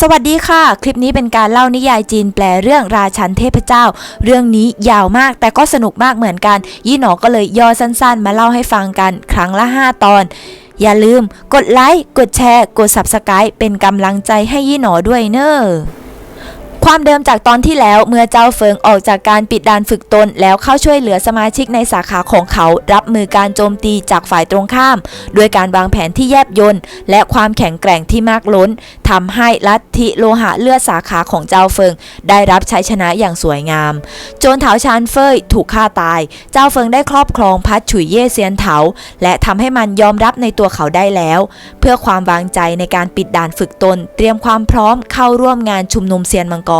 สวัสดีค่ะ คลิปนี้เป็นการเล่านิยายจีนแปลเรื่องราชันเทพเจ้า เรื่องนี้ยาวมากแต่ก็สนุกมากเหมือนกัน ยี่หนอก็เลยย่อสั้นๆ มาเล่าให้ฟังกันครั้งละ 5 ตอน อย่าลืม กดไลค์ กดแชร์ กด Subscribe เป็นกำลังใจให้ยี่หนอด้วยเนอะ ความเดิมจากตอนที่แล้วเมื่อเจ้าเฟิงออกจากการปิดด่านฝึกตน แล้วเข้าช่วยเหลือสมาชิกในสาขาของเขารับมือการโจมตีจากฝ่ายตรงข้าม ด้วยการวางแผนที่แยบยลและความแข็งแกร่งที่มากล้นทำให้ลัทธิโลหะเลือดสาขาของเจ้าเฟิง ได้รับชัยชนะอย่างสวยงาม โจนเถาชานเฟยถูกฆ่าตาย เจ้าเฟิงได้ครอบครองพัดฉุยเย่เซียนเถาและทำให้มันยอมรับในตัวเขาได้แล้ว เพื่อความวางใจในการปิดด่านฝึกตน เตรียมความพร้อมเข้าร่วมงานชุมนุมเซียนมังกร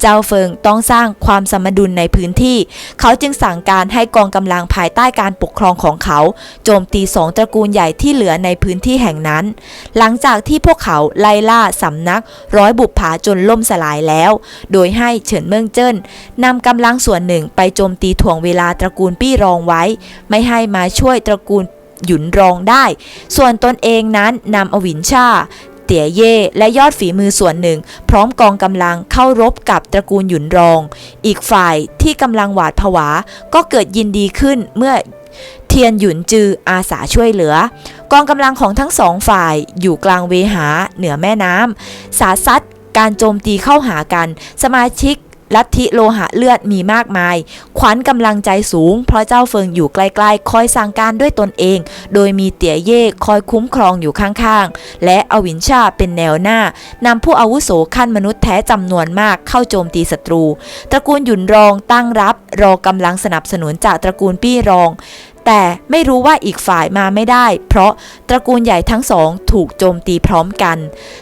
เจ้าเฟิงต้องสร้างความสมดุลในพื้นที่ เขาจึงสั่งการให้กองกำลังภายใต้การปกครองของเขา โจมตีสองตระกูลใหญ่ที่เหลือในพื้นที่แห่งนั้น หลังจากที่พวกเขาไล่ล่าสำนัก ร้อยบุปผาจนล่มสลายแล้ว โดยให้เฉินเมืองเจิ้นนำกำลังส่วนหนึ่งไปโจมตีถ่วงเวลาตระกูลปี้รองไว้ ไม่ให้มาช่วยตระกูลหยุนรองได้ ส่วนตนเองนั้นนำอวินชา เตี๋ยเย่และยอดฝีมือส่วนหนึ่ง พร้อมกองกำลังเข้ารบกับตระกูลหยุนรอง อีกฝ่ายที่กำลังหวาดผวา ก็เกิดยินดีขึ้นเมื่อเทียนหยุนจืออาสาช่วยเหลือ กองกำลังของทั้งสองฝ่ายอยู่กลางเวหาเหนือแม่น้ำสาซัดการโจมตีเข้าหากัน สมาชิก ลัทธิโลหะเลือดมีมากมาย ขวัญกำลังใจสูง เพราะเจ้าเฟิงอยู่ใกล้ๆ คอยสั่งการด้วยตนเอง โดยมีเตี๋ยเย่คอยคุ้มครองอยู่ข้างๆ และอวินชาเป็นแนวหน้านำผู้อาวุโสขั้นมนุษย์แท้จำนวนมากเข้าโจมตีศัตรู ตระกูลหยุนรองตั้งรับรอกำลังสนับสนุนจากตระกูลปี้รอง แต่ไม่รู้ว่าอีกฝ่ายมาไม่ได้ เพราะตระกูลใหญ่ทั้งสองถูกโจมตีพร้อมกัน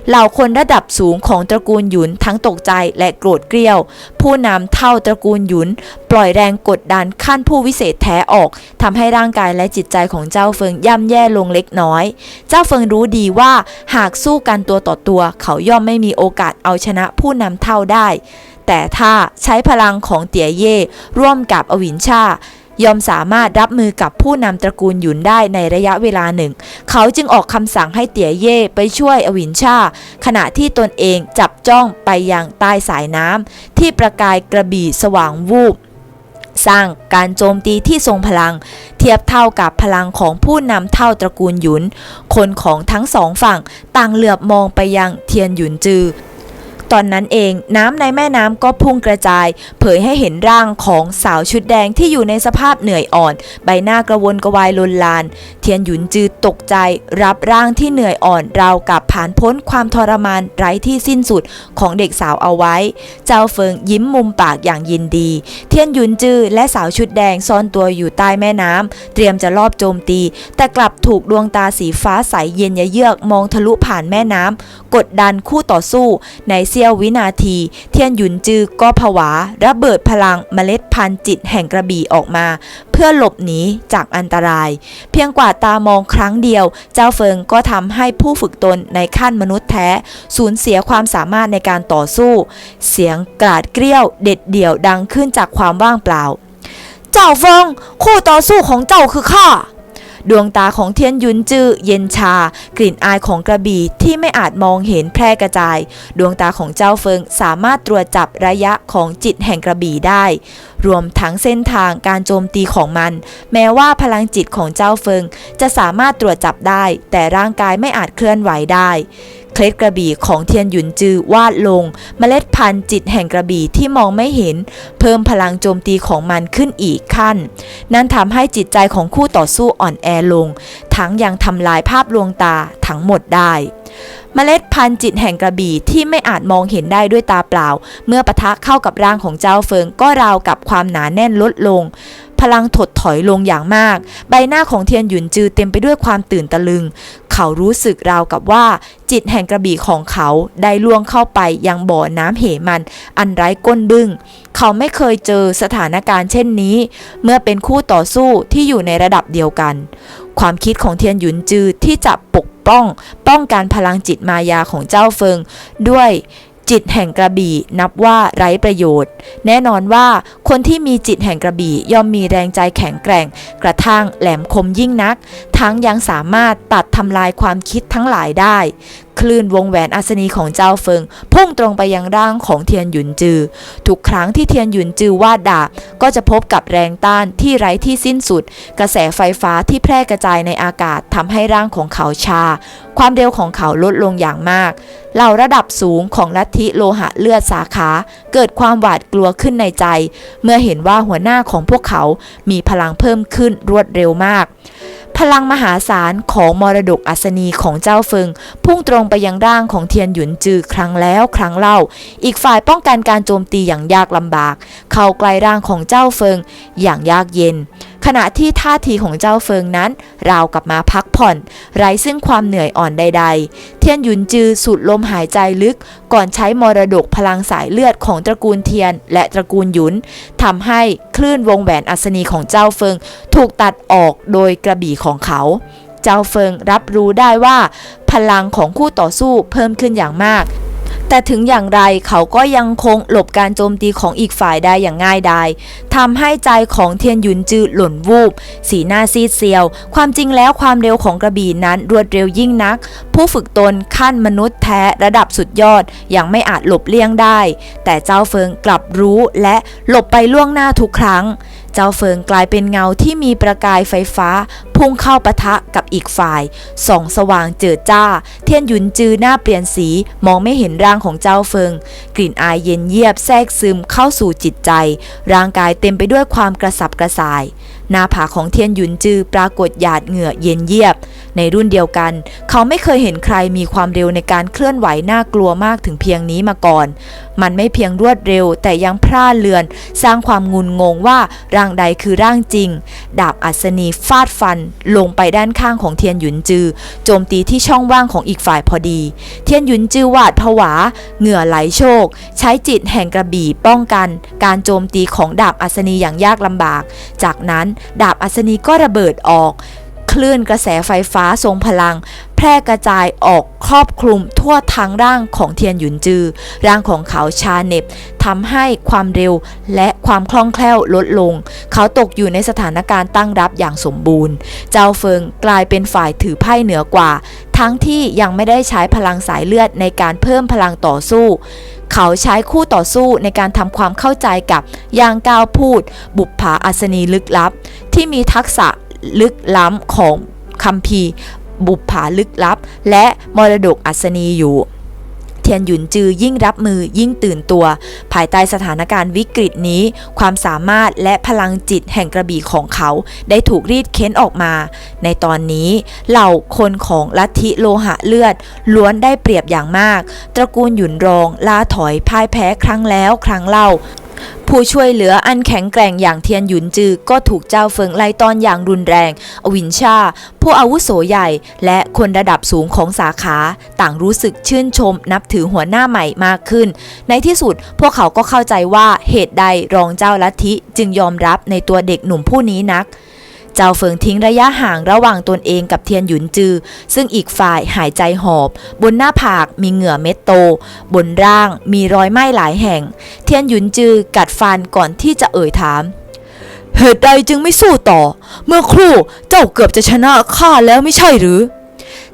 เหล่าคนระดับสูงของตระกูลหยุนทั้งตกใจและโกรธเกรี้ยว ผู้นำเท่าตระกูลหยุน ปล่อยแรงกดดันขั้นผู้วิเศษแท้ออกทำให้ร่างกายและจิตใจของเจ้าเฟิงย่ำแย่ลงเล็กน้อย เจ้าเฟิงรู้ดีว่าหากสู้กันตัวต่อตัว เขาย่อมไม่มีโอกาสเอาชนะผู้นำเท่าได้แต่ถ้าใช้พลังของเตี๋ยเย่ร่วมกับอวินชา ยอมสามารถรับมือกับผู้นำตระกูลหยุนได้ในระยะเวลาหนึ่ง เขาจึงออกคำสั่งให้เตี๋ยเย่ไปช่วยอวินชา ขณะที่ตนเองจับจ้องไปยังใต้สายน้ำที่ประกายกระบี่สว่างวูบสร้างการโจมตีที่ทรงพลัง เทียบเท่ากับพลังของผู้นำเท่าตระกูลหยุน คนของทั้งสองฝั่งต่างเหลือบมองไปยังเทียนหยุนจือ ตอนนั้นเองน้ำในแม่น้ำก็พุ่งกระจาย เผยให้เห็นร่างของสาวชุดแดงที่อยู่ในสภาพเหนื่อยอ่อน ใบหน้ากระวนกระวายลนลาน เทียนหยุนจือตกใจ รับร่างที่เหนื่อยอ่อนราวกับผ่านพ้นความทรมานไร้ที่สิ้นสุดของเด็กสาวเอาไว้ เจ้าเฟิงยิ้มมุมปากอย่างยินดี เทียนหยุนจือและสาวชุดแดงซ่อนตัวอยู่ใต้แม่น้ำเตรียมจะลอบโจมตี แต่กลับถูกดวงตาสีฟ้าใสเย็นยเยือกมองทะลุผ่านแม่น้ำกดดันคู่ต่อสู้ในเสี้ยววินาที เทียนหยุนจือก็ผวาระเบิดพลังเมล็ดพันธุ์จิตแห่งกระบี่ออกมา เพื่อหลบหนีจากอันตราย เพียงกว่าตามองครั้งเดียว เจ้าเฟิงก็ทำให้ผู้ฝึกตนในขั้นมนุษย์แท้ สูญเสียความสามารถในการต่อสู้ เสียงกราดเกรี้ยวเด็ดเดี่ยวดังขึ้นจากความว่างเปล่า เจ้าเฟิงคู่ต่อสู้ของเจ้าคือข้า ดวงตาของเทียนยุนจื้อเย็นชา กลิ่นอายของกระบี่ที่ไม่อาจมองเห็นแพร่กระจาย ดวงตาของเจ้าเฟิงสามารถตรวจจับระยะของจิตแห่งกระบี่ได้ รวมทั้งเส้นทางการโจมตีของมัน แม้ว่าพลังจิตของเจ้าเฟิงจะสามารถตรวจจับได้ แต่ร่างกายไม่อาจเคลื่อนไหวได้ เคล็ดกระบี่ของเทียนหยุนจือวาดลงเมล็ดพันธุ์จิตแห่งกระบี่ที่มองไม่เห็น เพิ่มพลังโจมตีของมันขึ้นอีกขั้น นั่นทำให้จิตใจของคู่ต่อสู้อ่อนแอลง ทั้งยังทำลายภาพลวงตาทั้งหมดได้เมล็ดพันธุ์จิตแห่งกระบี่ที่ไม่อาจมองเห็นได้ด้วยตาเปล่า เมื่อปะทะเข้ากับร่างของเจ้าเฟิงก็ราวกับความหนาแน่นลดลง พลังถดถอยลงอย่างมาก ใบหน้าของเทียนหยุนจือเต็มไปด้วยความตื่นตะลึง เขารู้สึกราวกับว่า จิตแห่งกระบี่ของเขาได้ล่วงเข้าไปยังบ่อน้ำเหมัน อันไร้ก้นบึ้ง เขาไม่เคยเจอสถานการณ์เช่นนี้ เมื่อเป็นคู่ต่อสู้ที่อยู่ในระดับเดียวกัน ความคิดของเทียนหยุนจือที่จะปกป้อง ป้องกันพลังจิตมายาของเจ้าเฟิง ด้วย จิตแห่งกระบี่นับว่าไร้ประโยชน์ แน่นอนว่าคนที่มีจิตแห่งกระบี่ย่อมมีแรงใจแข็งแกร่ง กระทั่งแหลมคมยิ่งนัก ทั้งยังสามารถตัดทำลายความคิดทั้งหลายได้ คลื่นวงแหวนอัศนีของเจ้าเฟิง พุ่งตรงไปยังร่างของเทียนหยุนจือ ทุกครั้งที่เทียนหยุนจือวาดดาบก็จะพบกับแรงต้านที่ไร้ที่สิ้นสุด กระแสไฟฟ้าที่แพร่กระจายในอากาศทำให้ร่างของเขาชา ความเร็วของเขาลดลงอย่างมากเหล่าระดับสูงของลัทธิโลหะเลือดสาขา เกิดความหวาดกลัวขึ้นในใจ เมื่อเห็นว่าหัวหน้าของพวกเขามีพลังเพิ่มขึ้นรวดเร็วมาก พลังมหาศาลของมรดกอัศนีของเจ้าเฟิง พุ่งตรงไปยังร่างของเทียนหยุนจือครั้งแล้วครั้งเล่า อีกฝ่ายป้องกันการโจมตีอย่างยากลำบาก เข้าใกล้ร่างของเจ้าเฟิงอย่างยากเย็น ขณะที่ท่าทีของเจ้าเฟิงนั้น ราวกับมาพักผ่อน ไร้ซึ่งความเหนื่อยอ่อนใด ๆ เทียนหยุนจือสูดลมหายใจลึก ก่อนใช้มรดกพลังสายเลือดของตระกูลเทียน และตระกูลหยุนทำให้คลื่นวงแหวนอัศนีของเจ้าเฟิง ถูกตัดออกโดยกระบี่ของเขาเจ้าเฟิงรับรู้ได้ว่า พลังของคู่ต่อสู้เพิ่มขึ้นอย่างมาก แต่ถึงอย่างไรเขาก็ยังคงหลบการโจมตีของอีกฝ่ายได้อย่างง่ายดายทำให้ใจของเทียนยุนจือหล่นวูบ สีหน้าซีดเซียว ความจริงแล้วความเร็วของกระบี่นั้นรวดเร็วยิ่งนัก ผู้ฝึกตนขั้นมนุษย์แท้ระดับสุดยอดยังไม่อาจหลบเลี่ยงได้ แต่เจ้าเฟิงกลับรู้และหลบไปล่วงหน้าทุกครั้ง จ้าเฟิงกลายเป็นเงาที่มีประกายไฟฟ้า พุ่งเข้าปะทะกับอีกฝ่าย ส่องสว่างเจิดจ้า เทียนหยุนจือหน้าเปลี่ยนสีมองไม่เห็นร่างของเจ้าเฟิง กลิ่นอายเย็นเยียบแทรกซึมเข้าสู่จิตใจ ร่างกายเต็มไปด้วยความกระสับกระส่าย หน้าผากของเทียนหยุนจือปรากฏหยาดเหงื่อเย็นเยียบ ในรุ่นเดียวกัน เขาไม่เคยเห็นใครมีความเร็วในการเคลื่อนไหวน่ากลัวมากถึงเพียงนี้มาก่อน มันไม่เพียงรวดเร็วแต่ยังพร่าเลือน สร้างความงุนงงว่าร่างใดคือร่างจริง ดาบอัศนีฟาดฟัน ลงไปด้านข้างของเทียนหยุนจือ โจมตีที่ช่องว่างของอีกฝ่ายพอดี เทียนหยุนจือหวาดผวา เหงื่อไหลโชก ใช้จิตแห่งกระบี่ป้องกัน การโจมตีของดาบอัศนีอย่างยากลำบาก จากนั้นดาบอัศนีก็ระเบิดออก คลื่นกระแสไฟฟ้าทรงพลัง แพร่กระจายออกครอบคลุมทั่วทั้งร่างของเทียนหยุนจือ ร่างของเขาชาเน็บทำให้ความเร็วและความคล่องแคล่วลดลง เขาตกอยู่ในสถานการณ์ตั้งรับอย่างสมบูรณ์ เจ้าเฟิงกลายเป็นฝ่ายถือไพ่เหนือกว่า ทั้งที่ยังไม่ได้ใช้พลังสายเลือดในการเพิ่มพลังต่อสู้เขาใช้คู่ต่อสู้ในการทำความเข้าใจกับยางก้าวพูด บุปผาอัศนีลึกลับ ที่มีทักษะ ลึกล้ำของคัมภีร์ บุปผาลึกลับ และมรดกอัศนีอยู่เทียนหยุนจือยิ่งรับมือยิ่งตื่นตัว ภายใต้สถานการณ์วิกฤตนี้ ความสามารถและพลังจิตแห่งกระบี่ของเขาได้ถูกรีดเค้นออกมา ในตอนนี้เหล่าคนของลัทธิโลหะเลือด ล้วนได้เปรียบอย่างมาก ตระกูลหยุนรองล่าถอยพ่ายแพ้ครั้งแล้วครั้งเล่า ผู้ช่วยเหลืออันแข็งแกร่งอย่างเทียนหยุนจือก็ถูกเจ้าเฟิงไล่ต้อนอย่างรุนแรง อวินชา ผู้อาวุโสใหญ่ และคนระดับสูงของสาขา ต่างรู้สึกชื่นชมนับถือหัวหน้าใหม่มากขึ้น ในที่สุดพวกเขาก็เข้าใจว่าเหตุใดรองเจ้าลัทธิจึงยอมรับในตัวเด็กหนุ่มผู้นี้นัก เจ้าเฟิงทิ้งระยะห่างระหว่างตนเองกับเทียนหยุนจือ ซึ่งอีกฝ่ายหายใจหอบ บนหน้าผากมีเหงื่อเม็ดโต บนร่างมีรอยไหม้หลายแห่ง เทียนหยุนจือกัดฟันก่อนที่จะเอ่ยถาม เหตุใดจึงไม่สู้ต่อ เมื่อครู่เจ้าเกือบจะชนะข้าแล้วไม่ใช่หรือ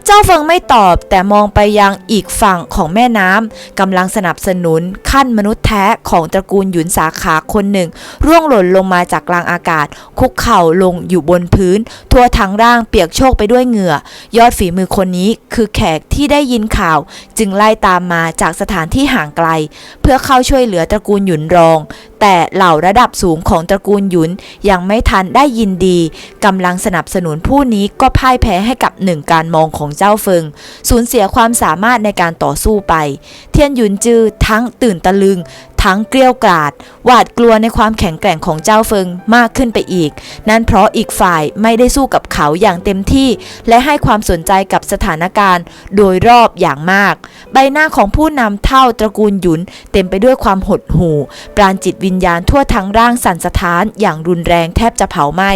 เจ้าเฟิงไม่ตอบแต่มองไปยังอีกฝั่งของแม่น้ำกำลังสนับสนุนขั้นมนุษย์แท้ของตระกูลหยุนสาขาคนหนึ่ง ร่วงหล่นลงมาจากกลางอากาศ คุกเข่าลงอยู่บนพื้น ทั่วทั้งร่างเปียกโชกไปด้วยเหงื่อ ยอดฝีมือคนนี้คือแขกที่ได้ยินข่าว จึงไล่ตามมาจากสถานที่ห่างไกล เพื่อเข้าช่วยเหลือตระกูลหยุนรอง แต่เหล่าระดับสูงของตระกูลหยุนยังไม่ทันได้ยินดีกำลังสนับสนุนผู้นี้ก็พ่ายแพ้ให้กับหนึ่งการมองของเจ้าเฟิง สูญเสียความสามารถในการต่อสู้ไป เทียนหยุนจือทั้งตื่นตะลึง ทั้งเกลียวกราดหวาดกลัวในความแข็งแกร่งของเจ้าเฟิงมากขึ้นไปอีก นั่นเพราะอีกฝ่ายไม่ได้สู้กับเขาอย่างเต็มที่ และให้ความสนใจกับสถานการณ์ โดยรอบอย่างมาก ใบหน้าของผู้นำเท่าตระกูลหยุน เต็มไปด้วยความหดหู่ ปราณจิตวิญญาณทั่วทั้งร่างสั่นสะท้านอย่างรุนแรงแทบจะเผาไหม้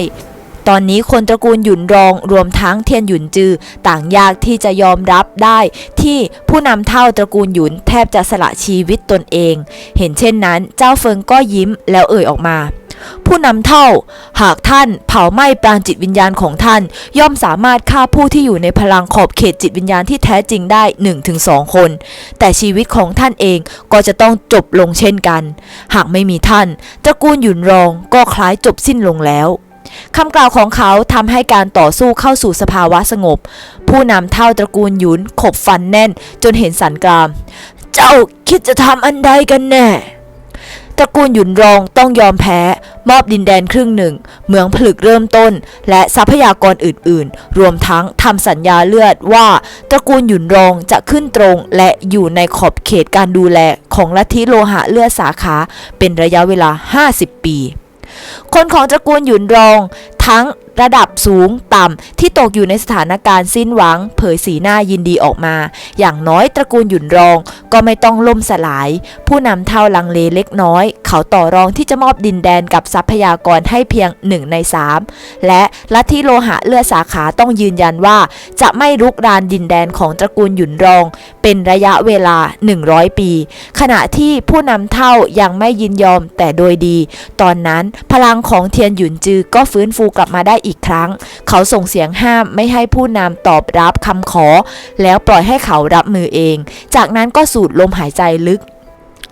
ตอนนี้คนตระกูลหยุนรองรวมทั้งเทียนหยุนจือ ต่างยากที่จะยอมรับได้ที่ผู้นำเท่าตระกูลหยุนแทบจะสละชีวิตตนเอง เห็นเช่นนั้นเจ้าเฟิงก็ยิ้มแล้วเอ่ยออกมาผู้นำเท่า หากท่านเผาไหม้ปราณจิตวิญญาณของท่าน ย่อมสามารถฆ่าผู้ที่อยู่ในพลังขอบเขตจิตวิญญาณที่แท้จริงได้ 1-2 คน แต่ชีวิตของท่านเองก็จะต้องจบลงเช่นกัน หากไม่มีท่านตระกูลหยุนรองก็คล้ายจบสิ้นลงแล้ว คำกล่าวของเขาทำให้การต่อสู้เข้าสู่สภาวะสงบ ผู้นำเท่าตระกูลหยุนขบฟันแน่นจนเห็นสันกราม เจ้าคิดจะทำอันใดกันแน่ตระกูลหยุนรองต้องยอมแพ้ มอบดินแดนครึ่งหนึ่ง เมืองผลึกเริ่มต้น และทรัพยากรอื่น ๆ รวมทั้งทำสัญญาเลือดว่าตระกูลหยุนรองจะขึ้นตรงและอยู่ในขอบเขตการดูแลของลัทธิโลหะเลือดสาขาเป็นระยะเวลา 50 ปี คนของตระกูลหยุนรองทั้งระดับสูงต่ำที่ตกอยู่ในสถานการณ์สิ้นหวัง เผยสีหน้ายินดีออกมา อย่างน้อยตระกูลหยุนรอง ก็ไม่ต้องล่มสลาย ผู้นำเท่าลังเลเล็กน้อย เขาต่อรองที่จะมอบดินแดนกับทรัพยากรให้เพียงหนึ่งในสามและลัทธิโลหะเลือดสาขาต้องยืนยันว่า จะไม่รุกรานดินแดนของตระกูลหยุนรอง เป็นระยะเวลา 100 ปี ขณะที่ผู้นำเท่ายังไม่ยินยอมแต่โดยดี ตอนนั้นพลังของเทียนหยุนจือก็ฟื้นฟูกลับมาได้อีกครั้ง เขาส่งเสียงห้ามไม่ให้ผู้นำตอบรับคำขอ แล้วปล่อยให้เขารับมือเอง จากนั้นก็สูดลมหายใจลึก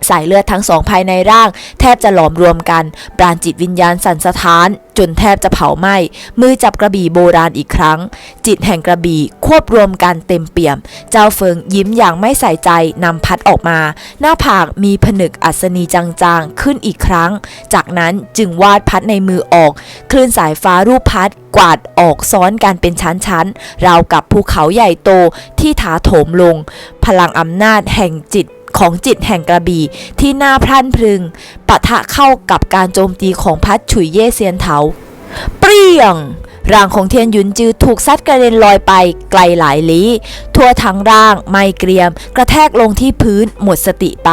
สายเลือดทั้งสองภายในร่าง แทบจะหลอมรวมกัน ปราณจิตวิญญาณสั่นสะท้าน จนแทบจะเผาไหม้มือจับกระบี่โบราณอีกครั้ง จิตแห่งกระบี่ควบรวมกันเต็มเปี่ยม เจ้าเฟิงยิ้มอย่างไม่ใส่ใจนำพัดออกมา หน้าผากมีผนึกอัศนีจางๆ ขึ้นอีกครั้ง จากนั้นจึงวาดพัดในมือออก คลื่นสายฟ้ารูปพัดกวาดออกซ้อนกันเป็นชั้นๆ ราวกับภูเขาใหญ่โตที่ถาโถมลง พลังอำนาจแห่งจิตของจิตแห่งกระบี่ที่น่าพรั่นพรึงปะทะเข้ากับการโจมตีของพัดฉุยเย่เซียนเถา เป ร่างของเทียนหยุนจือถูกซัดกระเด็นลอยไปไกลหลายลี้ ทั่วทั้งร่างไม่เกรียม กระแทกลงที่พื้นหมดสติไป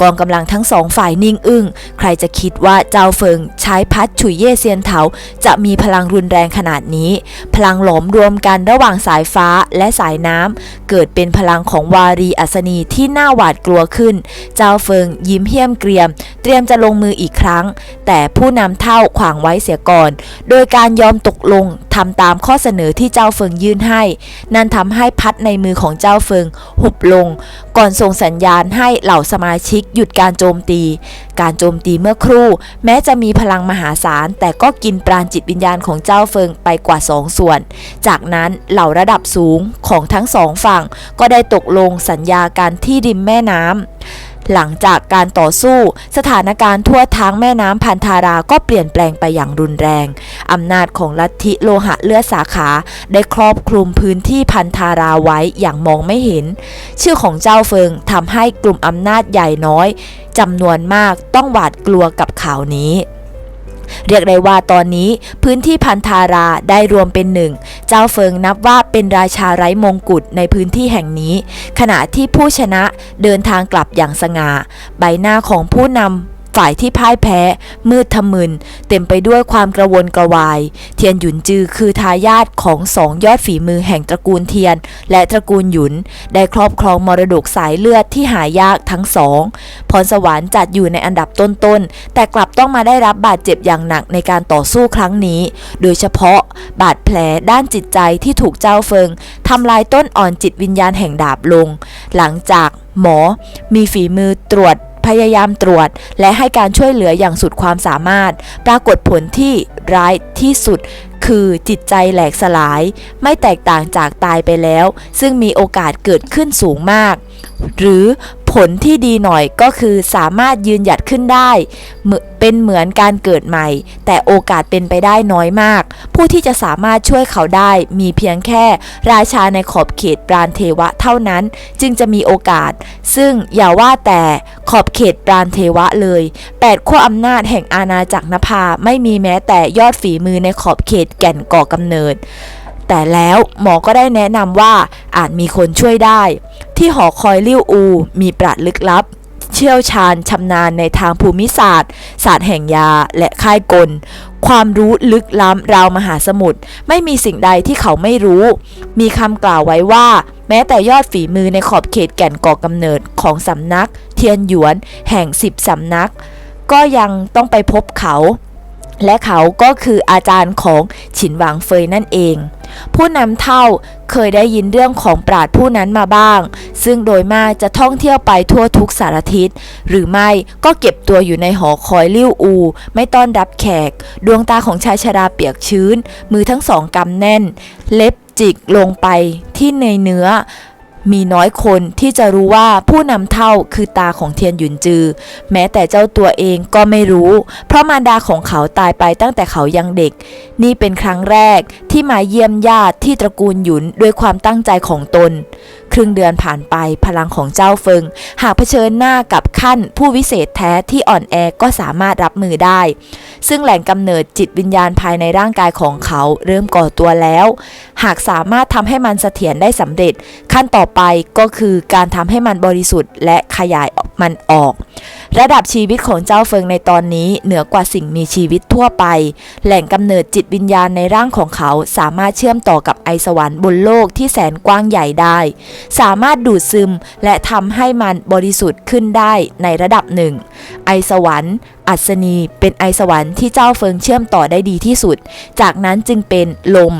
กองกำลังทั้งสองฝ่ายนิ่งอึ้ง ใครจะคิดว่าเจ้าเฟิงใช้พัดฉุยเย่เซียนเถาจะมีพลังรุนแรงขนาดนี้ พลังหลอมรวมกันระหว่างสายฟ้าและสายน้ำเกิดเป็นพลังของวารีอัศนีที่น่าหวาดกลัวขึ้น เจ้าเฟิงยิ้มเหี้ยมเกรียม เตรียมจะลงมืออีกครั้ง แต่ผู้นำเท่าขวางไว้เสียก่อน โดยการยอมตกลงทำตามข้อเสนอที่เจ้าเฟิงยื่นให้ นั่นทำให้พัดในมือของเจ้าเฟิง หุบลง ก่อนส่งสัญญาณให้เหล่าสมาชิกหยุดการโจมตี การโจมตีเมื่อครู่ แม้จะมีพลังมหาศาล แต่ก็กินปราณจิตวิญญาณของเจ้าเฟิงไปกว่าสองส่วน จากนั้นเหล่าระดับสูงของทั้งสองฝั่ง ก็ได้ตกลงสัญญากันที่ริมแม่น้ำ หลังจากการต่อสู้ สถานการณ์ทั่วทั้งแม่น้ำพันธาราก็เปลี่ยนแปลงไปอย่างรุนแรง อำนาจของลัทธิโลหะเลือดสาขา ได้ครอบคลุมพื้นที่พันธาราไว้อย่างมองไม่เห็น ชื่อของเจ้าเฟิงทำให้กลุ่มอำนาจใหญ่น้อยจำนวนมากต้องหวาดกลัวกับข่าวนี้ เรียกได้ว่าตอนนี้พื้นที่พันธาราได้รวมเป็นหนึ่ง เจ้าเฟิงนับว่าเป็นราชาไร้มงกุฎในพื้นที่แห่งนี้ ขณะที่ผู้ชนะเดินทางกลับอย่างสง่า ใบหน้าของผู้นำ ฝ่ายที่พ่ายแพ้ มืดทะมึน เต็มไปด้วยความกระวนกระวาย เทียนหยุนจือคือทายาทของสองยอดฝีมือแห่งตระกูลเทียน และตระกูลหยุน ได้ครอบครองมรดกสายเลือดที่หายากทั้งสองพรสวรรค์จัดอยู่ในอันดับต้นๆ แต่กลับต้องมาได้รับบาดเจ็บอย่างหนักในการต่อสู้ครั้งนี้ โดยเฉพาะบาดแผลด้านจิตใจที่ถูกเจ้าเฟิงทำลายต้นอ่อนจิตวิญญาณแห่งดาบลง หลังจากหมอมีฝีมือตรวจ พยายามตรวจ และให้การช่วยเหลืออย่างสุดความสามารถ ปรากฏผลที่ร้ายที่สุดคือจิตใจแหลกสลาย ไม่แตกต่างจากตายไปแล้ว ซึ่งมีโอกาสเกิดขึ้นสูงมาก หรือ ผลที่ดีหน่อยก็คือสามารถยืนหยัดขึ้นได้ เป็นเหมือนการเกิดใหม่ แต่โอกาสเป็นไปได้น้อยมาก ผู้ที่จะสามารถช่วยเขาได้มีเพียงแค่ราชาในขอบเขตปราณเทวะเท่านั้น จึงจะมีโอกาส ซึ่งอย่าว่าแต่ขอบเขตปราณเทวะเลยแปดขั้วอำนาจแห่งอาณาจักรนภาไม่มีแม้แต่ยอดฝีมือในขอบเขตแก่นก่อกำเนิดแต่แล้วหมอก็ได้แนะนำว่าอาจมีคนช่วยได้ ที่หอคอยลิ้วอู มีปราดลึกลับ เชี่ยวชาญชำนาญในทางภูมิศาสตร์ ศาสตร์แห่งยาและค่ายกล ความรู้ลึกล้ำราวมหาสมุทรไม่มีสิ่งใดที่เขาไม่รู้ มีคำกล่าวไว้ว่า แม้แต่ยอดฝีมือในขอบเขตแก่นก่อกำเนิดของสำนัก เทียนหยวน แห่งสิบสำนัก ก็ยังต้องไปพบเขา และเขาก็คืออาจารย์ของฉินหวางเฟยนั่นเอง ผู้นำเท่าเคยได้ยินเรื่องของปราดผู้นั้นมาบ้าง ซึ่งโดยมากจะท่องเที่ยวไปทั่วทุกสารทิศ หรือไม่ก็เก็บตัวอยู่ในหอคอยลิ้วอู ไม่ต้อนรับแขก ดวงตาของชายชราเปียกชื้น มือทั้งสองกำแน่น เล็บจิกลงไปที่ในเนื้อ มีน้อยคนที่จะรู้ว่าผู้นำเท่าคือตาของเทียนหยุนจือ แม้แต่เจ้าตัวเองก็ไม่รู้ เพราะมารดาของเขาตายไปตั้งแต่เขายังเด็ก นี่เป็นครั้งแรกที่มาเยี่ยมญาติที่ตระกูลหยุนด้วยความตั้งใจของตน ครึ่งเดือนผ่านไปพลังของเจ้าเฟิง หากเผชิญหน้ากับขั้นผู้วิเศษแท้ที่อ่อนแอก็สามารถรับมือได้ ซึ่งแหล่งกำเนิดจิตวิญญาณภายในร่างกายของเขาเริ่มก่อตัวแล้ว หากสามารถทำให้มันเสถียรได้สำเร็จ ขั้นต่อไปก็คือการทำให้มันบริสุทธิ์และขยายมันออก ระดับชีวิตของเจ้าเฟิงในตอนนี้เหนือกว่าสิ่งมีชีวิตทั่วไป แหล่งกำเนิดจิตวิญญาณในร่างของเขาสามารถเชื่อมต่อกับไอสวรรค์บนโลกที่แสนกว้างใหญ่ได้สามารถดูดซึมและทำให้มันบริสุทธิ์ขึ้นได้ในระดับหนึ่ง ไอสวรรค์ อัศนีเป็นไอสวรรค์ที่เจ้าเฟิงเชื่อมต่อได้ดีที่สุด จากนั้นจึงเป็นลม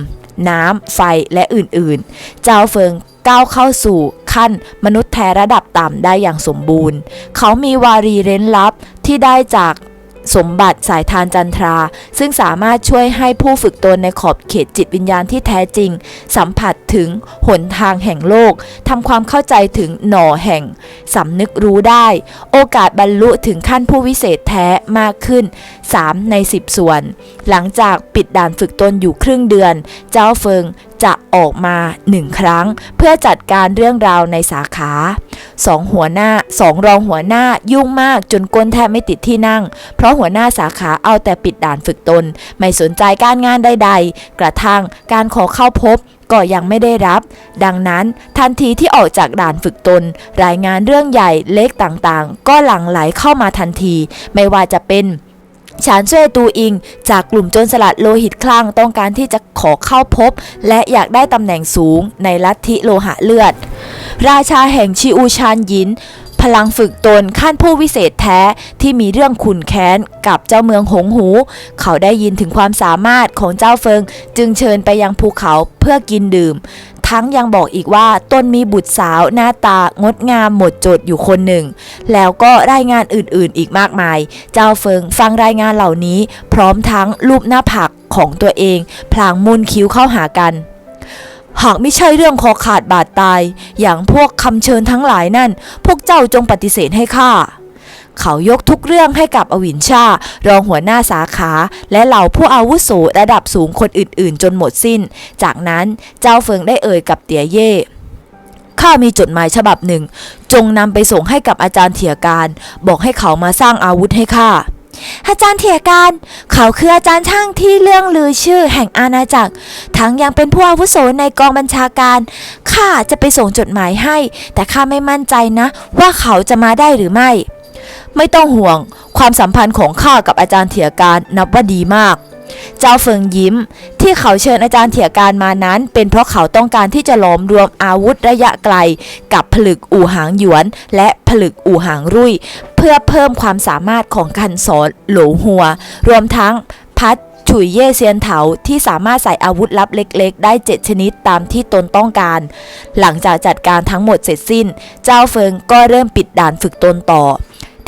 น้ำ ไฟและอื่นๆ เจ้าเฟิงก้าวเข้าสู่ขั้นมนุษย์แท้ระดับต่ำได้อย่างสมบูรณ์ เขามีวารีเร้นลับที่ได้จาก สมบัติสายทานจันทรา ซึ่งสามารถช่วยให้ผู้ฝึกตนในขอบเขตจิตวิญญาณที่แท้จริง สัมผัสถึงหนทางแห่งโลกทำความเข้าใจถึงหน่อแห่งสำนึกรู้ได้ โอกาสบรรลุถึงขั้นผู้วิเศษแท้มากขึ้น 3 ใน 10 ส่วน หลังจากปิดด่านฝึกตนอยู่ครึ่งเดือน เจ้าเฟิงจะออกมาหนึ่งครั้ง เพื่อจัดการเรื่องราวในสาขา สองหัวหน้าสองรองหัวหน้ายุ่งมากจนก้นแทบไม่ติดที่นั่ง เพราะหัวหน้าสาขาเอาแต่ปิดด่านฝึกตน ไม่สนใจการงานใดๆ กระทั่งการขอเข้าพบก็ยังไม่ได้รับ ดังนั้นทันทีที่ออกจากด่านฝึกตน รายงานเรื่องใหญ่เล็กต่างๆ ก็หลั่งไหลเข้ามาทันที ไม่ว่าจะเป็นชานช่วยตูอิง จากกลุ่มโจรสลัดโลหิตคลั่งต้องการที่จะขอเข้าพบ และอยากได้ตำแหน่งสูงในลัทธิโลหะเลือด ราชาแห่งชิอูชานยิน พลังฝึกตนขั้นผู้วิเศษแท้ที่มีเรื่องขุนแค้นกับเจ้าเมืองหงหู เขาได้ยินถึงความสามารถของเจ้าเฟิง จึงเชิญไปยังภูเขาเพื่อกินดื่ม ทั้งยังบอกอีกว่าตนมีบุตรสาวหน้าตางดงามหมดจดอยู่คนหนึ่ง แล้วก็รายงานอื่นๆ อีกมากมาย เจ้าเฟิงฟังรายงานเหล่านี้ พร้อมทั้งรูปหน้าผากของตัวเอง พลางมุนคิ้วเข้าหากัน หากไม่ใช่เรื่องคอขาดบาดตาย อย่างพวกคำเชิญทั้งหลายนั่น พวกเจ้าจงปฏิเสธให้ข้าเขายกทุกเรื่องให้กับอวินชา รองหัวหน้าสาขา และเหล่าผู้อาวุโสระดับสูงคนอื่นๆ จนหมดสิ้น จากนั้นเจ้าเฟิงได้เอ่ยกับเตียเย่ข้ามีจดหมายฉบับหนึ่ง จงนำไปส่งให้กับอาจารย์เถียการ บอกให้เขามาสร้างอาวุธให้ข้า อาจารย์เถียการ เขาคืออาจารย์ช่างที่เรื่องลือชื่อแห่งอาณาจักร ทั้งยังเป็นผู้อาวุโสในกองบัญชาการ ข้าจะไปส่งจดหมายให้ แต่ข้าไม่มั่นใจนะ ว่าเขาจะมาได้หรือไม่ ไม่ต้องห่วง ความสัมพันธ์ของข้ากับอาจารย์เถียการนับว่าดีมาก เจ้าเฟิงยิ้ม ที่เขาเชิญอาจารย์เถียการมานั้น เป็นเพราะเขาต้องการที่จะหลอมรวมอาวุธระยะไกล กับผลึกอู่หางหยวน และผลึกอู่หางรุ่ย เพื่อเพิ่มความสามารถของคันสอนโหลหัว รวมทั้งพัดฉุยเย่เซียนเถาที่สามารถใส่อาวุธลับเล็ก ๆ ได้ 7 ชนิดตามที่ตนต้องการ หลังจากจัดการทั้งหมดเสร็จสิ้น เจ้าเฟิงก็เริ่มปิดด่านฝึกตนต่อ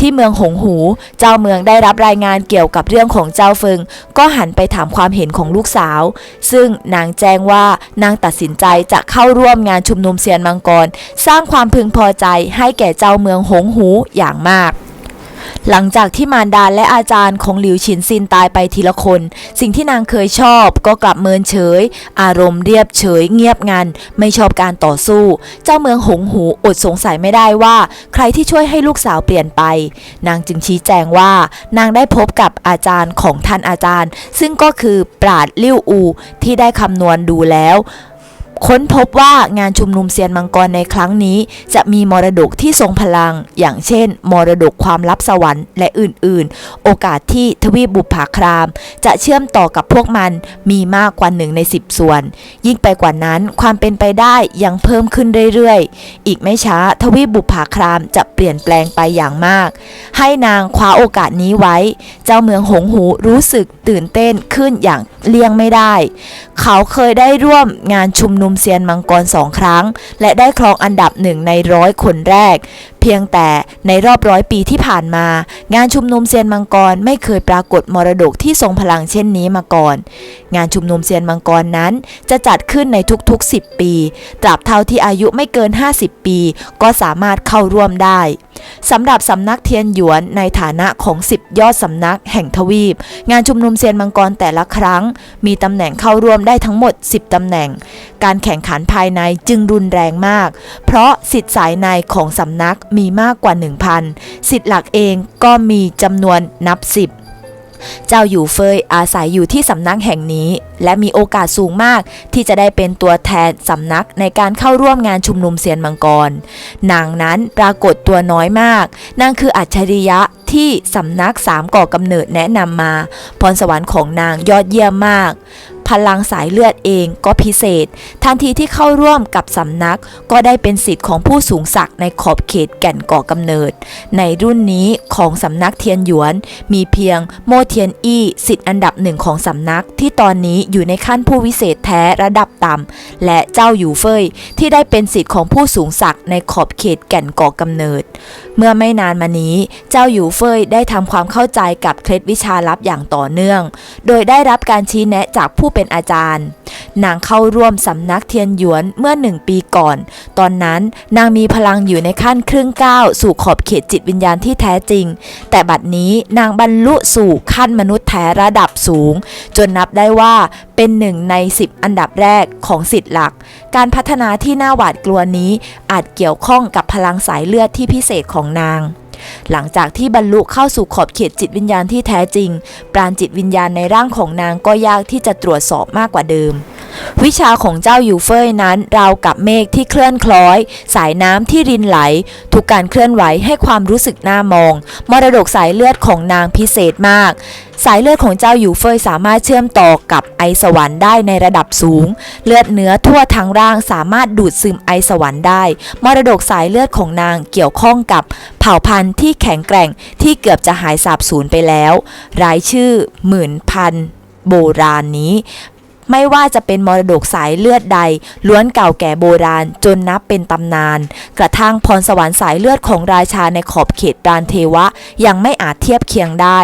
ที่เมืองหงหู เจ้าเมืองได้รับรายงานเกี่ยวกับเรื่องของเจ้าเฟิง ก็หันไปถามความเห็นของลูกสาว ซึ่งนางแจ้งว่านางตัดสินใจจะเข้าร่วมงานชุมนุมเซียนมังกร สร้างความพึงพอใจให้แก่เจ้าเมืองหงหูอย่างมาก หลังจากที่มารดาและอาจารย์ของหลิวฉินซินตายไปทีละคน สิ่งที่นางเคยชอบก็กลับเมินเฉย อารมณ์เรียบเฉย เงียบงัน ไม่ชอบการต่อสู้ เจ้าเมืองหงหูอดสงสัยไม่ได้ว่า ใครที่ช่วยให้ลูกสาวเปลี่ยนไป นางจึงชี้แจงว่า นางได้พบกับอาจารย์ของท่านอาจารย์ ซึ่งก็คือปราดลิ่วอูที่ได้คำนวณดูแล้ว ค้นพบว่างานชุมนุมเซียนมังกรในครั้งนี้ จะมีมรดกที่ทรงพลัง อย่างเช่น มรดกความลับสวรรค์และอื่นๆ โอกาสที่ทวีปบุปผาคราม จะเชื่อมต่อกับพวกมันมีมากกว่าหนึ่งใน 10 ส่วน ยิ่งไปกว่านั้นความเป็นไปได้ยังเพิ่มขึ้นเรื่อยๆ อีกไม่ช้าทวีปบุปผาครามจะเปลี่ยนแปลงไปอย่างมาก ให้นางคว้าโอกาสนี้ไว้ เจ้าเมืองหงหูรู้สึกตื่นเต้นขึ้นอย่างเลี่ยงไม่ได้ เขาเคยได้ร่วมงานชุมนุมเซียนมังกรสองครั้ง และได้ครองอันดับหนึ่งในร้อยคนแรก เพียงแต่ในรอบร้อยปีที่ผ่านมา งานชุมนุมเซียนมังกรไม่เคยปรากฏมรดกที่ทรงพลังเช่นนี้มาก่อน งานชุมนุมเซียนมังกรนั้นจะจัดขึ้นในทุกๆ 10 ปี ตราบเท่าที่อายุไม่เกิน 50 ปี ก็สามารถเข้าร่วมได้สำหรับสำนักเทียนหยวนในฐานะของ 10 ยอดสำนักแห่งทวีป งานชุมนุมเซียนมังกรแต่ละครั้ง มีตำแหน่งเข้าร่วมได้ทั้งหมด 10ตำแหน่ง การแข่งขันภายในจึงรุนแรงมาก เพราะสิทธิ์สายในของสำนักมีมากกว่า 1,000 สิทธิ์หลักเองก็มีจำนวนนับ 10 เจ้าอยู่เฟยอาศัยอยู่ที่สำนักแห่งนี้ และมีโอกาสสูงมากที่จะได้เป็นตัวแทนสำนักในการเข้าร่วมงานชุมนุมเซียนมังกร นางนั้นปรากฏตัวน้อยมากนางคืออัจฉริยะที่สำนักสามก่อกำเนิดแนะนำมา พรสวรรค์ของนางยอดเยี่ยมมาก พลังสายเลือดเองก็พิเศษ ทันทีที่เข้าร่วมกับสำนักก็ได้เป็นสิทธิ์ของผู้สูงศักดิ์ในขอบเขตแก่นก่อกำเนิด ในรุ่นนี้ของสำนักเทียนหยวน มีเพียงโมเทียนอี้สิทธิ์อันดับหนึ่งของสำนักที่ตอนนี้อยู่ในขั้นผู้วิเศษแท้ระดับต่ำและเจ้าอยู่เฟยที่ได้เป็นสิทธิ์ของผู้สูงศักดิ์ในขอบเขตแก่นก่อกำเนิด เมื่อไม่นานมานี้ เจ้าอยู่เฟยได้ทำความเข้าใจกับเคล็ดวิชาลับอย่างต่อเนื่อง โดยได้รับการชี้แนะจากผู้เป็นอาจารย์ นางเข้าร่วมสำนักเทียนหยวนเมื่อหนึ่งปีก่อน ตอนนั้นนางมีพลังอยู่ในขั้นครึ่งก้าวสู่ขอบเขตจิตวิญญาณที่แท้จริง แต่บัดนี้นางบรรลุสู่ขั้นมนุษย์แท้ระดับสูง จนนับได้ว่าเป็นหนึ่งใน 10 อันดับแรกของสิทธิ์หลัก การพัฒนาที่น่าหวาดกลัวนี้อาจเกี่ยวข้องกับพลังสายเลือดที่พิเศษของนาง หลังจากที่บรรลุเข้าสู่ขอบเขตจิตวิญญาณที่แท้จริง ปราณจิตวิญญาณในร่างของนางก็ยากที่จะตรวจสอบมากกว่าเดิม วิชาของเจ้าอยู่เฟยนั้นราวกับเมฆที่เคลื่อนคล้อย สายน้ำที่รินไหล ทุกการเคลื่อนไหวให้ความรู้สึกน่ามอง มรดกสายเลือดของนางพิเศษมาก สายเลือดของเจ้าอยู่เฟยสามารถเชื่อมต่อกับไอสวรรค์ได้ในระดับสูง เลือดเนื้อทั่วทั้งร่างสามารถดูดซึมไอสวรรค์ได้ มรดกสายเลือดของนางเกี่ยวข้องกับเผ่าพันธุ์ที่แข็งแกร่งที่เกือบจะหายสาบสูญไปแล้ว รายชื่อหมื่นพันโบราณนี้ ไม่ว่าจะเป็นมรดกสายเลือดใด ล้วนเก่าแก่โบราณจนนับเป็นตำนาน กระทั่งพรสวรรค์สายเลือดของราชาในขอบเขตปราณเทวะ ยังไม่อาจเทียบเคียงได้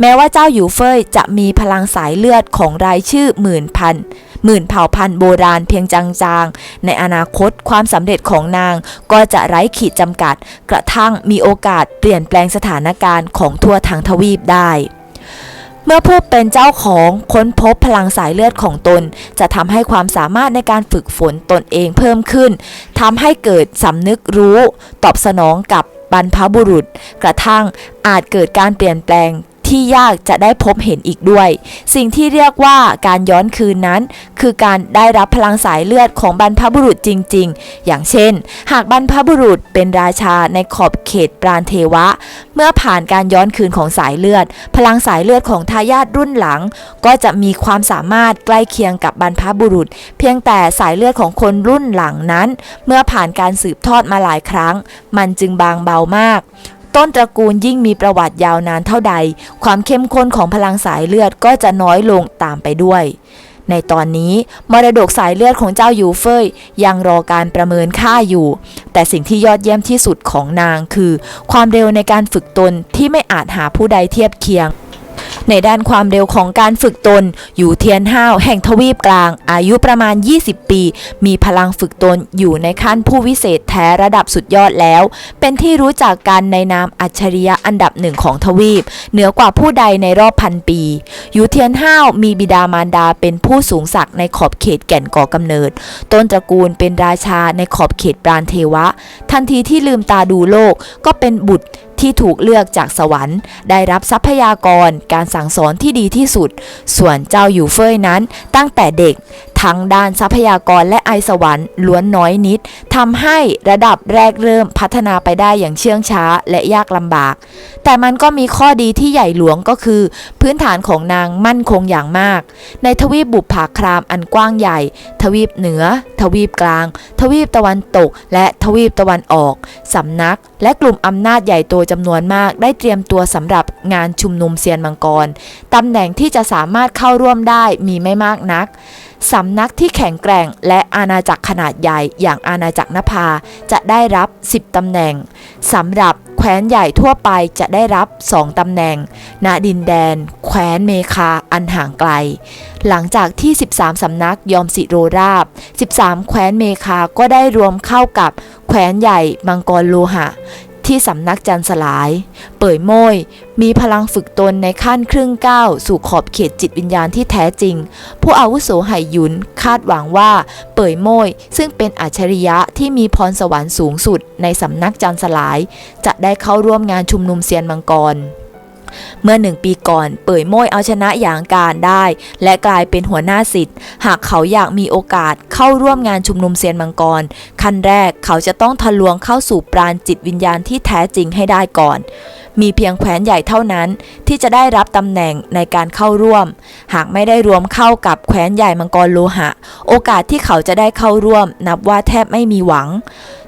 แม้ว่าเจ้าอยู่เฟยจะมีพลังสายเลือดของรายชื่อหมื่นพันหมื่นเผ่าพันธุ์โบราณเพียงจางๆ ในอนาคตความสำเร็จของนางก็จะไร้ขีดจำกัด กระทั่งมีโอกาสเปลี่ยนแปลงสถานการณ์ของทั่วทั้งทวีปได้ เมื่อผู้เป็นเจ้าของค้นพบพลังสายเลือดของตน จะทำให้ความสามารถในการฝึกฝนตนเองเพิ่มขึ้นทำให้เกิดสำนึกรู้ ตอบสนองกับบรรพบุรุษ กระทั่งอาจเกิดการเปลี่ยนแปลง ที่ยากจะได้พบเห็นอีกด้วย สิ่งที่เรียกว่าการย้อนคืนนั้น คือการได้รับพลังสายเลือดของบรรพบุรุษจริง ๆ อย่างเช่น หากบรรพบุรุษเป็นราชาในขอบเขตปราณเทวะ เมื่อผ่านการย้อนคืนของสายเลือด พลังสายเลือดของทายาทรุ่นหลัง ก็จะมีความสามารถใกล้เคียงกับบรรพบุรุษ เพียงแต่สายเลือดของคนรุ่นหลังนั้น เมื่อผ่านการสืบทอดมาหลายครั้ง มันจึงบางเบามาก ต้นตระกูลยิ่งมีประวัติยาวนานเท่าใด ความเข้มข้นของพลังสายเลือดก็จะน้อยลงตามไปด้วย ในตอนนี้มรดกสายเลือดของเจ้ายูเฟยยังรอการประเมินค่าอยู่ แต่สิ่งที่ยอดเยี่ยมที่สุดของนางคือ ความเร็วในการฝึกตนที่ไม่อาจหาผู้ใดเทียบเคียง ในด้านความเร็วของการฝึกตน อยู่เทียนห้าวแห่งทวีปกลาง อายุประมาณ 20 ปี มีพลังฝึกตนอยู่ในขั้นผู้วิเศษแท้ระดับสุดยอดแล้ว เป็นที่รู้จักกันในนามอัจฉริยะอันดับหนึ่งของทวีป เหนือกว่าผู้ใดในรอบพันปี อยู่เทียนห้าวมีบิดามารดาเป็นผู้สูงศักดิ์ในขอบเขตแก่นก่อกำเนิด ต้นตระกูลเป็นราชาในขอบเขตปราณเทวะ ทันทีที่ลืมตาดูโลกก็เป็นบุตร ที่ถูกเลือกจากสวรรค์ ได้รับทรัพยากรการสั่งสอนที่ดีที่สุด ส่วนเจ้าอยู่เฟยนั้นตั้งแต่เด็กทั้งด้านทรัพยากรและไอสวรรค์ล้วนน้อยนิดทำให้ระดับแรกเริ่มพัฒนาไปได้อย่างเชื่องช้าและยากลำบาก แต่มันก็มีข้อดีที่ใหญ่หลวงก็คือ พื้นฐานของนางมั่นคงอย่างมาก ในทวีปบุปผาครามอันกว้างใหญ่ ทวีปเหนือ ทวีปกลาง ทวีปตะวันตก และทวีปตะวันออกสำนัก และกลุ่มอำนาจใหญ่โตจำนวนมาก ได้เตรียมตัวสำหรับงานชุมนุมเซียนมังกรตำแหน่งที่จะสามารถเข้าร่วมได้มีไม่มากนัก สำนักที่แข็งแกร่งและอาณาจักรขนาดใหญ่อย่างอาณาจักรนภาจะได้รับ 10ตำแหน่งสำหรับแคว้นใหญ่ทั่วไปจะได้รับ 2ตำแหน่ง ณดินแดน แคว้นเมคาอันห่างไกล หลังจากที่ 13สำนักยอมสิโรราบ 13 แคว้นเมคาก็ได้รวมเข้ากับแคว้นใหญ่มังกรโลหะ ที่สำนักจันสลาย เป่ยโม้ยมีพลังฝึกตนในขั้นครึ่งก้าวสู่ขอบเขตจิตวิญญาณที่แท้จริง ผู้อาวุโสไหหยุนคาดหวังว่า เป่ยโม้ยซึ่งเป็นอัจฉริยะที่มีพรสวรรค์สูงสุดในสำนักจันสลาย จะได้เข้าร่วมงานชุมนุมเซียนมังกร เมื่อหนึ่งปีก่อน เป่ยโม้ยเอาชนะหยางการได้ และกลายเป็นหัวหน้าสิทธิ์ หากเขาอยากมีโอกาสเข้าร่วมงานชุมนุมเซียนมังกร ขั้นแรกเขาจะต้องทะลวงเข้าสู่ปราณจิตวิญญาณที่แท้จริงให้ได้ก่อน มีเพียงแคว้นใหญ่เท่านั้น ที่จะได้รับตำแหน่งในการเข้าร่วม หากไม่ได้รวมเข้ากับแคว้นใหญ่มังกรโลหะ โอกาสที่เขาจะได้เข้าร่วม นับว่าแทบไม่มีหวัง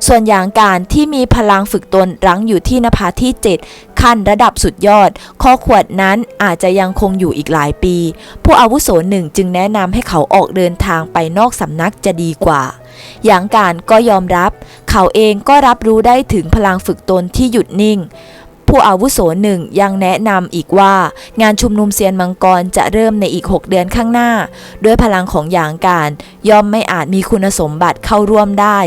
ส่วนอย่างการที่มีพลังฝึกตนรั้งอยู่ที่นภาที่ 7 ขั้นระดับสุดยอด ข้อขวดนั้นอาจจะยังคงอยู่อีกหลายปี ผู้อาวุโสหนึ่งจึงแนะนำให้เขาออกเดินทางไปนอกสำนักจะดีกว่า อย่างการก็ยอมรับ เขาเองก็รับรู้ได้ถึงพลังฝึกตนที่หยุดนิ่ง ผู้อาวุโสหนึ่งยังแนะนำอีกว่า งานชุมนุมเซียนมังกรจะเริ่มในอีก 6 เดือนข้างหน้า ด้วยพลังของหยางการย่อมไม่อาจมีคุณสมบัติเข้าร่วมได้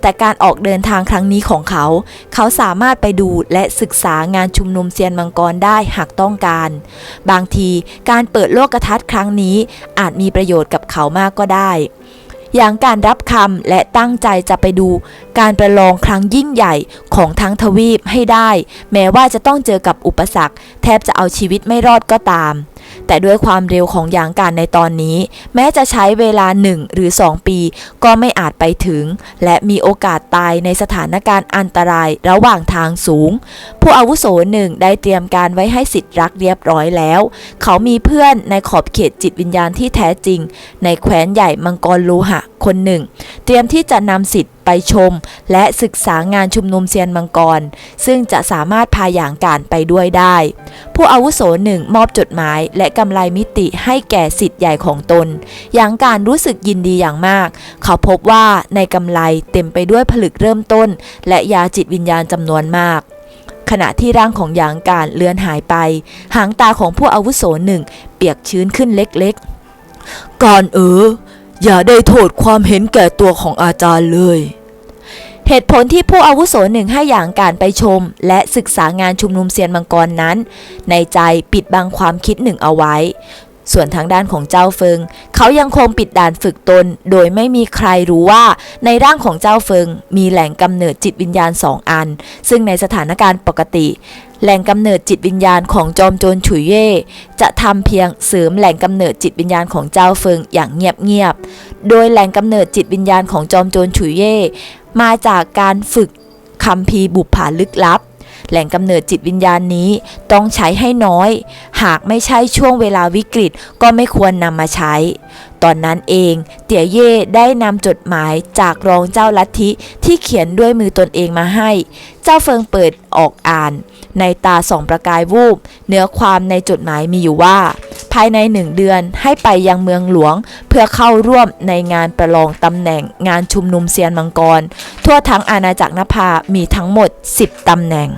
แต่การออกเดินทางครั้งนี้ของเขา เขาสามารถไปดูและศึกษางานชุมนุมเซียนมังกรได้หากต้องการ บางทีการเปิดโลกทัศน์ครั้งนี้อาจมีประโยชน์กับเขามากก็ได้ อย่างการรับคำและตั้งใจจะไปดู การประลองครั้งยิ่งใหญ่ของทั้งทวีปให้ได้ แม้ว่าจะต้องเจอกับอุปสรรค แทบจะเอาชีวิตไม่รอดก็ตาม แต่ด้วยความเร็วของยางการในตอนนี้ แม้จะใช้เวลา 1 หรือ 2 ปี ก็ไม่อาจไปถึง และมีโอกาสตายในสถานการณ์อันตรายระหว่างทางสูง ผู้อาวุโสหนึ่งได้เตรียมการไว้ให้สิทธิ์รักเรียบร้อยแล้ว เขามีเพื่อนในขอบเขตจิตวิญญาณที่แท้จริง ในแคว้นใหญ่มังกรโลหะคนหนึ่ง เตรียมที่จะนำสิทธิ์ ไปชม และศึกษางานชุมนุมเซียนมังกร ซึ่งจะสามารถพาอย่างการไปด้วยได้ ผู้อาวุโสหนึ่งมอบจดหมายและกำไรมิติให้แก่สิทธิ์ใหญ่ของตน อย่างการรู้สึกยินดีอย่างมาก เขาพบว่าในกำไรเต็มไปด้วยผลึกเริ่มต้น และยาจิตวิญญาณจำนวนมากขณะที่ร่างของหยางการเลือนหายไป หางตาของผู้อาวุโสหนึ่ง เปียกชื้นขึ้นเล็กๆก่อนเอออย่าได้โทษความเห็นแก่ตัวของอาจารย์เลย เหตุผลที่ผู้อาวุโสหนึ่งให้อย่างการไปชม และศึกษางานชุมนุมเซียนมังกรนั้น ในใจปิดบังความคิดหนึ่งเอาไว้ ส่วนทางด้านของเจ้าเฟิง เขายังคงปิดด่านฝึกตน โดยไม่มีใครรู้ว่าในร่างของเจ้าเฟิง มีแหล่งกำเนิดจิตวิญญาณสองอัน ซึ่งในสถานการณ์ปกติ แหล่งกำเนิดจิตวิญญาณของจอมโจรฉุยเย่จะทำเพียงเสริมแหล่งกำเนิดจิตวิญญาณของเจ้าเฟิงอย่างเงียบๆโดยแหล่งกำเนิดจิตวิญญาณของจอมโจรฉุยเย่ มาจากการฝึกคัมภีบุปผาลึกลับ แหล่งกำเนิดจิตวิญญาณนี้ต้องใช้ให้น้อย หากไม่ใช่ช่วงเวลาวิกฤตก็ไม่ควรนำมาใช้ ตอนนั้นเองเตี๋ยเย่ได้นำจดหมายจากรองเจ้าลัทธิที่เขียนด้วยมือตนเองมาให้ เจ้าเฟิงเปิดออกอ่าน ในตาสองประกายวูบเนื้อความในจดหมายมีอยู่ว่า ภายในหนึ่งเดือนให้ไปยังเมืองหลวง เพื่อเข้าร่วมในงานประลองตำแหน่งงานชุมนุมเซียนมังกร ทั่วทั้งอาณาจักรนภามีทั้งหมด 10ตำแหน่ง